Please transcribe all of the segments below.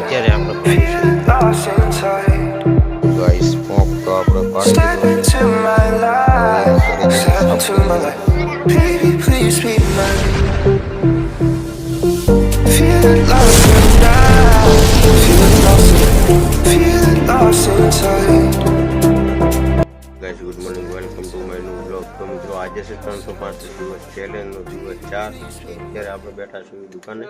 અત્યારે આપણે પાડીશું lost inside. Guys પોંક તો આપણે પાડી Step દીધો છે into my life. Step into my life. Baby, please be mine. Good morning welcome to my new blog તો મિત્રો, આજે છે ત્રણસો પાંત્રીસ દિવસ ચેલેન્જનો દિવસ ચાર. અત્યારે આપણે બેઠા છીએ દુકાને.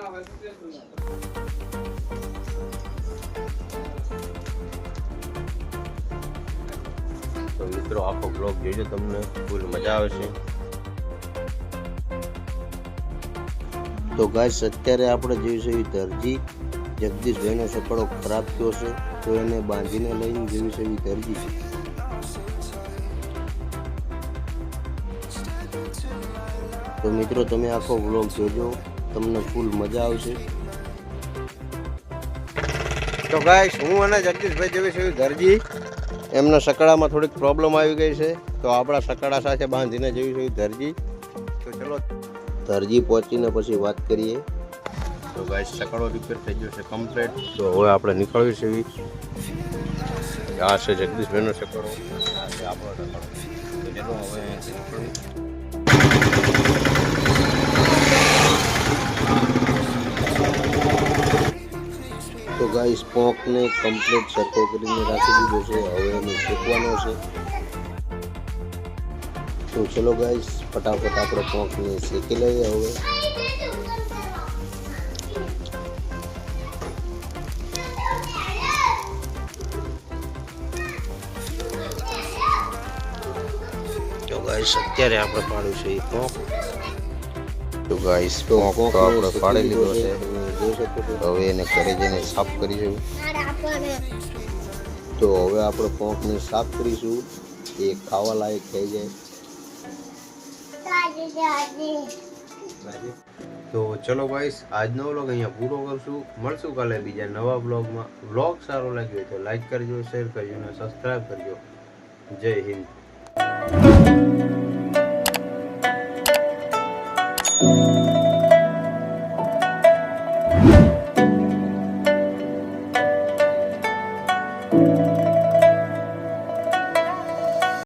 તો મિત્રો, આખો બ્લોગ જોજો તમને. ફૂલ મજા આવશે તો ગાઈસ અત્યારે આપણે જોઈશું એવી દરજી. જગદીશભાઈનો સકડો ખરાબ થયો છે, તો એને બાંધીને લઈને જોઈશું એવી દરજી તો મિત્રો, તમે આખો વ્લોગ જોજો. તમને ફૂલ મજા આવશે. તો ભાઈ હું અને જગદીશભાઈ જેવી છે દરજી. એમના સકડામાં થોડીક પ્રોબ્લેમ આવી ગઈ છે. તો આપણા સકડા સાથે બાંધીને જેવી છે દરજી. તો ચલો, દરજી પહોંચીને પછી વાત કરીએ. તો ભાઈ સકડો રિપેર થઈ ગયો છે કમ્પ્લેટ તો હવે આપણે નીકળવી છે આ છે જગદીશભાઈનો સકડો આપણો સકડો હવે નીકળીએ. તો ગાઈસ પોંકને કમ્પ્લીટ સરખો કરીને રાખી દીધો છે હવે એને શેકવાનો છે તો ચલો ગાઈસ ફટાફટ આપણે પોંકને શેકી લઈએ હવે તો ગાઈસ અત્યારે આપણે પાડ્યું છે પોંક તો ગાઈસ પોંક તો આપણે પાડી લીધો છે. હવે એને ઘરે જઈને સાફ કરીશું. તો હવે આપણે પોંકને સાફ કરીશું. એ ખાવા લાયક થઈ જાય. તો ચલો ગાઈસ આજનો વ્લોગ અહીંયા પૂરો કરશું. મળશું કાલે બીજા નવા બ્લોગમાં વ્લોગ સારો લાગ્યો હોય તો લાઈક કરજો શેર કરજો અને સબસ્ક્રાઈબ કરજો. જય હિન્દ. Música